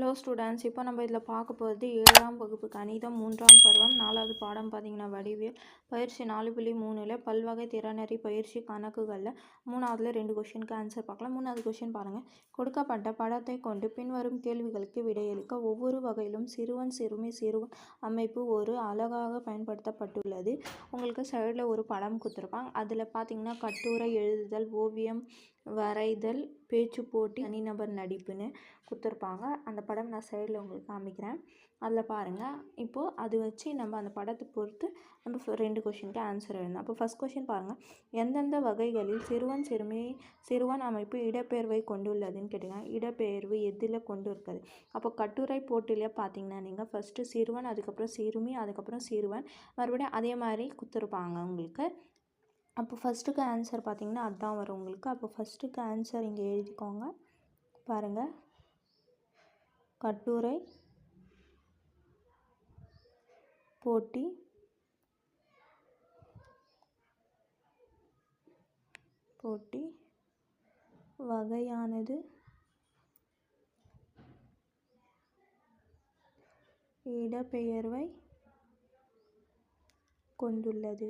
Hello students இப்போ நம்ம இதில் பார்க்க போகிறது ஏழாம் வகுப்பு கணிதம் மூன்றாம் பருவம் நாலாவது பாடம் பார்த்தீங்கன்னா வடிவியல் பயிற்சி நாலு புள்ளி மூணில் பல்வகை திறனறி பயிற்சி கணக்குகளில் மூணாவதுல ரெண்டு கொஷினுக்கு ஆன்சர் பார்க்கலாம். மூணாவது கொஷின் பாருங்கள் கொடுக்கப்பட்ட படத்தை கொண்டு பின்வரும் கேள்விகளுக்கு விடையளிக்க ஒவ்வொரு வகையிலும் சிறுவன் சிறுமி சிறுவன் அமைப்பு ஒரு அழகாக பயன்படுத்தப்பட்டுள்ளது. உங்களுக்கு சைடில் ஒரு படம் கொடுத்துருப்பாங்க. அதில் பார்த்தீங்கன்னா கட்டுரை எழுதுதல் ஓவியம் வரைதல் பேச்சு போட்டி தனிநபர் நடிப்புன்னு கொடுத்துருப்பாங்க. அந்த படம் நான் சைடில் உங்களுக்கு காமிக்கிறேன். அதில் பாருங்கள் இப்போது அது வச்சு நம்ம அந்த படத்தை பொறுத்து நம்ம ரெண்டு கொஷினுக்கு ஆன்சர் எழுதணும். அப்போ ஃபஸ்ட் கொஷின் பாருங்கள் எந்தெந்த வகைகளில் சிறுவன் சிறுமி சிறுவன் அமைப்பு இடப்பெயர்வை கொண்டுள்ளதுன்னு கேட்டிருக்காங்க. இடப்பெயர்வு எதில் கொண்டு இருக்குது அப்போ கட்டுரை போட்டியிலே பார்த்தீங்கன்னா நீங்கள் ஃபஸ்ட்டு சிறுவன் அதுக்கப்புறம் சிறுமி அதுக்கப்புறம் சிறுவன் மறுபடியும் அதே மாதிரி கொடுத்துருப்பாங்க உங்களுக்கு. அப்போ ஃபஸ்ட்டுக்கு ஆன்சர் பார்த்திங்கன்னா அதுதான் வரும் உங்களுக்கு. அப்போ ஃபஸ்ட்டுக்கு ஆன்சர் இங்கே எழுதிக்கோங்க. பாருங்கள் கட்டுரை போட்டி போட்டி வகையானது இடப்பெயர்வை கொண்டுள்ளது.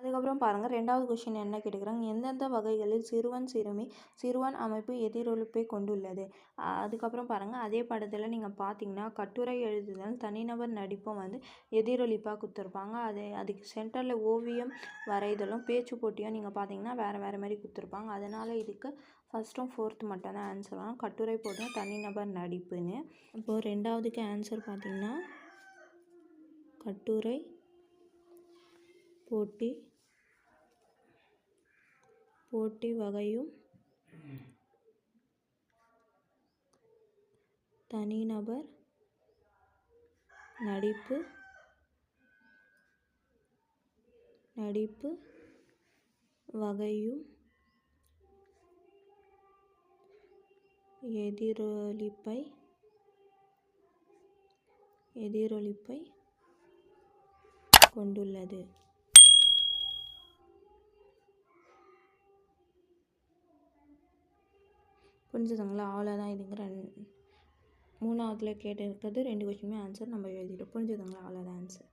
அதுக்கப்புறம் பாருங்கள் ரெண்டாவது கொஷின் என்ன கேட்டுக்கிறாங்க? எந்தெந்த வகைகளில் சிறுவன் சிறுமி சிறுவன் அமைப்பு எதிரொலிப்பை கொண்டுள்ளது? அதுக்கப்புறம் பாருங்கள் அதே படத்தில் நீங்கள் பார்த்தீங்கன்னா கட்டுரை எழுதுதல் தனிநபர் நடிப்பும் வந்து எதிரொலிப்பாக கொடுத்துருப்பாங்க. அது அதுக்கு சென்டரில் ஓவியம் வரைதலும் பேச்சு போட்டியும் நீங்கள் பார்த்தீங்கன்னா வேறு வேறு மாதிரி கொடுத்துருப்பாங்க. அதனால் இதுக்கு ஃபஸ்ட்டும் ஃபோர்த்து மட்டும் தான் ஆன்சர் வரும். கட்டுரை போட்டியும் தனிநபர் நடிப்புன்னு. இப்போது ரெண்டாவதுக்கு ஆன்சர் பார்த்தீங்கன்னா கட்டுரை போட்டி போட்டி வகையும் தனிநபர் நடிப்பு நடிப்பு வகையும் எதிரொலிப்பை எதிரொலிப்பை கொண்டுள்ளது. புரிஞ்சுதுங்களா? அவ்வளோதான் இதுங்க ரெண்டு மூணாவதுல கேட்டிருக்கிறது ரெண்டு கொஷினுமே ஆன்சர் நம்ம எழுதிட்டோம். புரிஞ்சுதுங்களா? அவ்வளோதான் ஆன்சர்